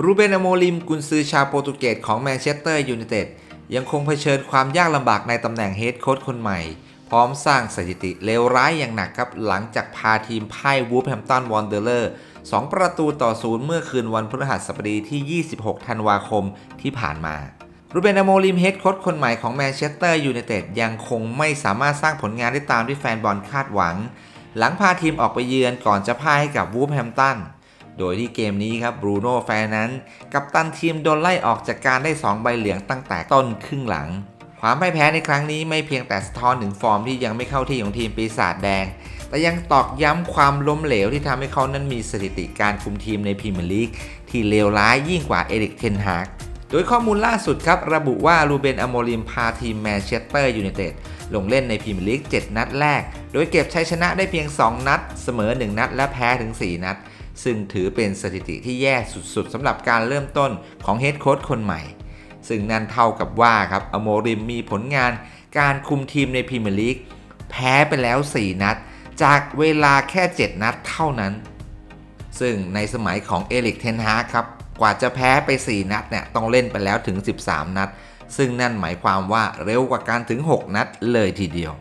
รูเบนอโมลิมกุนซือชาวโปรตุเกสของแมนเชสเตอร์ยูไนเต็ดยังคงเผชิญความยากลำบากในตำแหน่งเฮดโค้ชคนใหม่ พร้อมสร้างสถิติเลวร้ายอย่างหนักครับ หลังจากพาทีมพ่ายวูฟแฮมตันวอนเดอร์เลอร์ 2 ประตูต่อศูนย์เมื่อคืนวันพฤหัสบดีที่ 26 ธันวาคมที่ผ่านมารูเบนอโมลิมเฮดโค้ชคนใหม่ของแมนเชสเตอร์ยูไนเต็ดยังคงไม่สามารถสร้างผลงานได้ตามที่แฟนบอลคาดหวัง หลังพาทีมออกไปเยือนก่อนจะพ่ายให้กับวูฟแฮมตัน โดยที่เกมนี้ครับบรูโน่แฟร์นั้น กับตันทีมโดนไล่ออกจากการได้ 2 ใบเหลืองตั้งแต่ต้นครึ่งหลัง ความพ่ายแพ้ในครั้งนี้ไม่เพียงแต่สะท้อนถึงฟอร์มที่ยังไม่เข้าที่ของทีมปีศาจแดง แต่ยังตอกย้ำความล้มเหลวที่ทำให้เขานั้นมีสถิติการคุมทีมในพรีเมียร์ลีกที่เลวร้ายยิ่งกว่าเอริกเทนฮากโดยข้อมูลล่าสุดครับ ระบุว่ารูเบนอโมริมพาทีมแมนเชสเตอร์ยูไนเต็ดลงเล่นในพรีเมียร์ลีก 7 นัดแรก โดยเก็บชัยชนะได้เพียง 2 นัด เสมอ 1 นัดและแพ้ถึง 4 นัด ซึ่งถือเป็นสถิติที่แย่สุดๆสำหรับการเริ่มต้นของเฮดโค้ชคนใหม่ ซึ่งนั่นเท่ากับว่าครับอโมริมมีผลงานการคุมทีมในพรีเมียร์ลีกแพ้ไปแล้ว 4 นัด จากเวลาแค่ 7 นัดเท่านั้น ซึ่งในสมัยของเอริกเทนฮาครับกว่าจะแพ้ไป 4 นัดเนี่ยต้องเล่นไปแล้วถึง 13 นัด ซึ่งนั่นหมายความว่าเร็วกว่าการถึง 6 นัดเลยทีเดียว